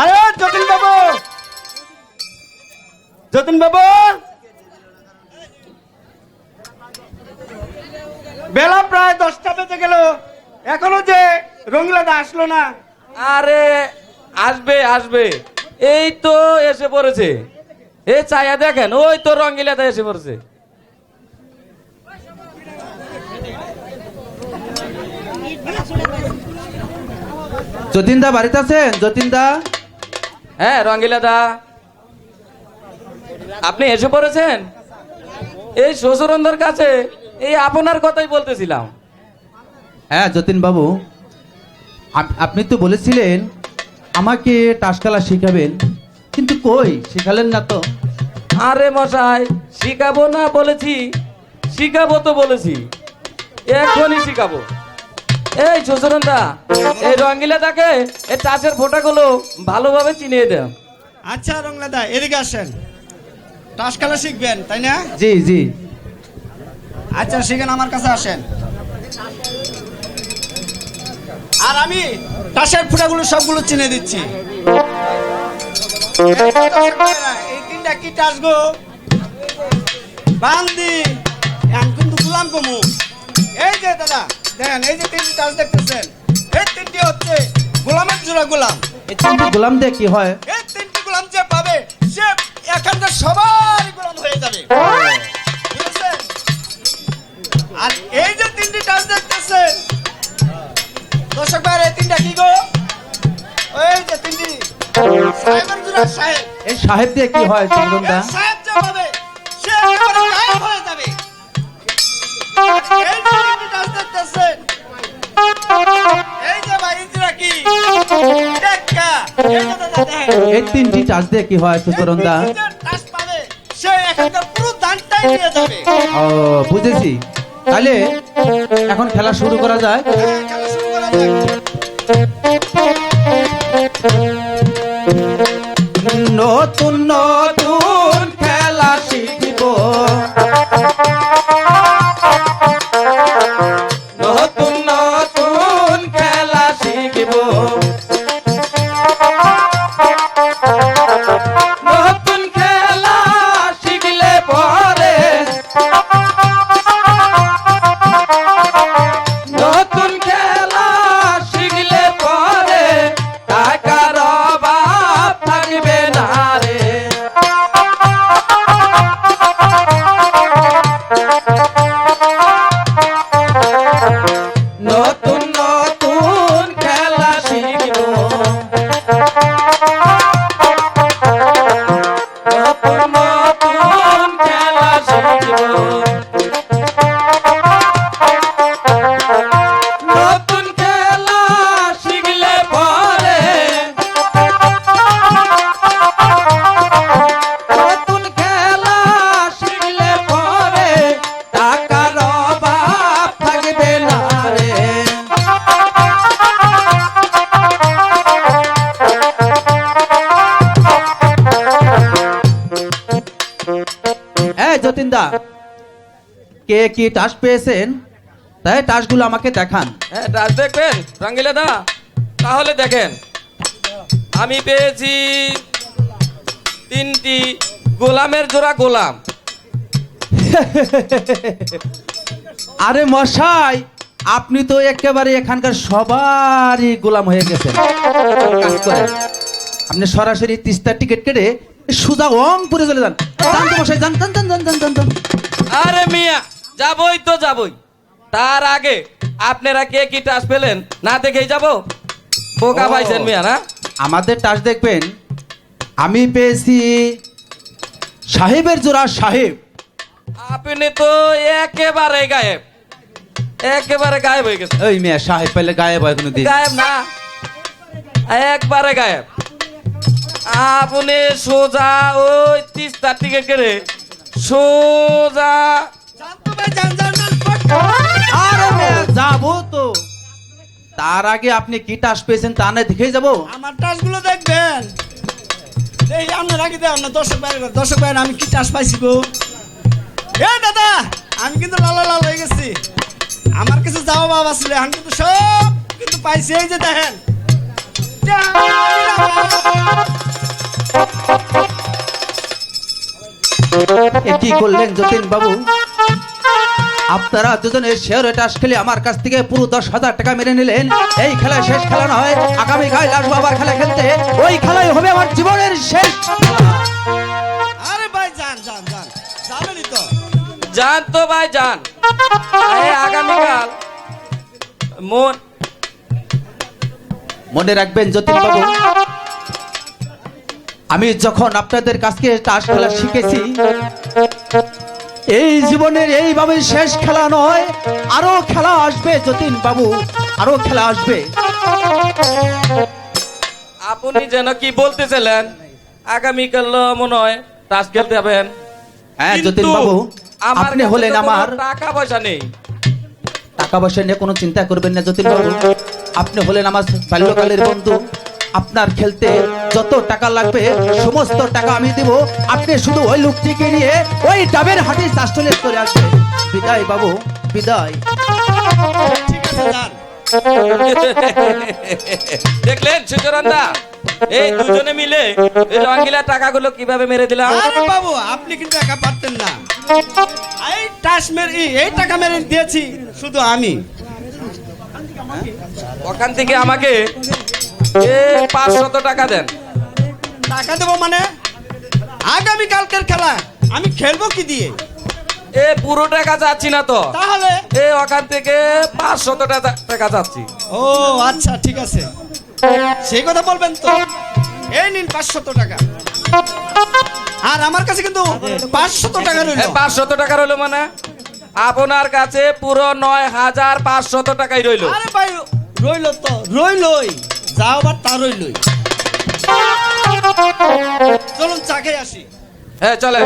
আরে, যতীন বাবু! যতীন বাবু! বেলা প্রায় দশটা বেজে গেল। এখনও যে রঙিলাদা আসলো না। আরে, আসবে আসবে। এই তো এসে পড়েছে। এই চায়া দেখেন, ওই তো রঙ্গিলাতে এসে পড়েছে। যতীনদা বাড়িতে আছেন? যতীনদা? হ্যাঁ রঙ্গিলাদা আপনি এসে পড়েছেন? এই শ্বশুরন্দর কাছে এই আপনার কথাই বলতেছিলাম। হ্যাঁ যতীন বাবু আপ- আপনি তো বলেছিলেন আমাকে টাসকালা শিখাবেন কিন্তু কই? শিখালেন না তো। আরে মশাই শিখাবো না বলেছি শিখাবো তো বলেছি। এখনই শিখাবো। এই শ্বশুরন্দা এই রঙ্গিলাদাকে এই চাষের ফোঁটাগুলো ভালোভাবে চিনিয়ে দেন আচ্ছা রঙলাদা এদিকে আসেন। টাস খেলা শিখবেন তাই না? জি জি। আচ্ছা শিখেন আমার কাছে আসেন। আর আমি টাসের ফুটাগুলো সবগুলো চিনে দিচ্ছি। এই তিনটা কি টাস গো? বান্দি দেখেন এই যে তিনটি টাস দেখতেছেন এই তিনটি হচ্ছে গোলামের জোড়া গোলাম। এই তিনটি গোলাম দিয়ে কি হয়? এই তিনটি গোলাম যে পাবে সে সবার গোলাম হয়ে যাবে। আর এই যে তিনটি দেখতেছেন দর্শক ভাই এই তিনটা কি গো? ওই যে তিনটি। সাহেবের জোড়া সাহেব। এই সাহেব দিয়ে কি হয় এই সাহেব যে পাবে এই তিনটি চাষ দিয়ে কি হয় সুতরন্দা? টাচ পাবে সে এখানকার পুরো দানটাই নিয়ে যাবে। ও বুঝেছি। তাহলে এখন খেলা শুরু করা যায় নতুন নতুন কে কি টাস পেয়েছেন? তাই টাসগুলো আমাকে দেখান। হ্যাঁ রাজ দেখবেন? রঙ্গিলাদা তাহলে দেখেন। আমি পেয়েছি তিনটি গোলামের জোড়া গোলাম। আরে মশাই আপনি তো একেবারে এখানকার সবারই গোলাম হয়ে গেছেন। আপনি সরাসরি তিস্তার টিকিট কেটে সুজা ওং পুরে চলে যান। যান তো মশাই যান যান যান যান যান আরে মিয়া যাবই তো যাবই। তার আগে আপনারা কে কি টাস পেলেন? না দেখেই যাব? বোকা। পাইছেন মিয়া না? আমাদের টাস দেখবেন। আমি পেয়েছি সাহেবের জোড়া সাহেব। আপনি তো একেবারে গায়েব। একেবারে গায়েব হয়ে গেছে ওই মেয়ে সাহেব পেলে গায়েব হয় কোনোদিন। গায়েব না। একবারে গায়েব। আপনি সোজা ওই তিস্তা টিকিট কেটে সোজা আরে যাব তো। তার আগে আপনি কি টাস পেয়েছেন তা না দেখেই যাব। আমার টাসগুলো দেখবেন। এই আপনার আগে দেন না দর্শক ভাই দর্শক ভাই আমি কি চাষ পাইছি গো? এ দাদা আমি কিন্তু লাল লাল হয়ে গেছি। আমার কিছু যাওয়া বাবা ছিল আমি কিন্তু সব কিন্তু পাইছি। এই যে দেখেন। এ কি করলেন যতীন বাবু? আপনারা দুজনে শেয়ার টাস খেলে আমার কাছ থেকে পুরো দশ হাজার টাকা মেরে নিলেন। এই খেলা শেষ খেলা নয় আগামী গায়ে আসব আবার খেলা খেলতে। ওই খেলাই হবে আমার জীবনের শেষ। আরে ভাই যান যান যান। যাবেনই তো। যান তো ভাই যান। এই আগামীকাল মন মনে রাখবেন যতীন বাবু আমি যখন আপনাদের কাছকে তাস খেলা শিখেছি এই জীবনের এইভাবে শেষ খেলা নয় আরও খেলা আসবে যতীন বাবু আরও খেলা আসবে। আপনি যেন কি বলতেছিলেন আগামীকাল মনে হয় তাস খেলতে যাবেন। হ্যাঁ যতীন বাবু আপনি হলেন আমার টাকা পয়সা নেই। টাকা পয়সা নিয়ে কোনো চিন্তা করবেন না যতীন বাবু। আপনি হলেন আমার বাল্যকালের বন্ধু। আপনার খেলতে যত টাকা লাগবে সমস্ত টাকা আমি দেব। আপনি শুধু ওই লোকটিকে নিয়ে ওই ডাবের হাটে চাষটলে করে আসবেন। বিদায় বাবু বিদায়। ঠিক আছে যান। দেখলেন সুচরন্দা এই দুজনে মিলে এই রঙিলা টাকাগুলো কীভাবে মেরে দিলাম? আরে বাবু আপনি কিন্তু একা পারতেন না। এই টাস মেরে এই- এই টাকা মেরে দিয়েছি শুধু আমি। ওখান থেকে আমাকে এ পাঁচশত টাকা দেন। টাকা দেবো মানে? আগামী কালকের খেলা আমি খেলব কি দিয়ে? এ পুরো টাকা চাচ্ছি না তো। তাহলে? এ ওখান থেকে পাঁচশত টাকা- চাচ্ছি। ও আচ্ছা ঠিক আছে। সেই কথা বলবেন তো। এই নিন পাঁচশত টাকা। আর আমার কাছে কিন্তু পাঁচশত টাকা রইল। পাঁচশত টাকা রইল মানে? আপনার কাছে পুরো নয় হাজার পাঁচশত টাকাই রইল। আরে ভাই রইল তো রইলই। যাও আবার তারই লই চলুন চা খেয়ে আসি। হ্যাঁ চলে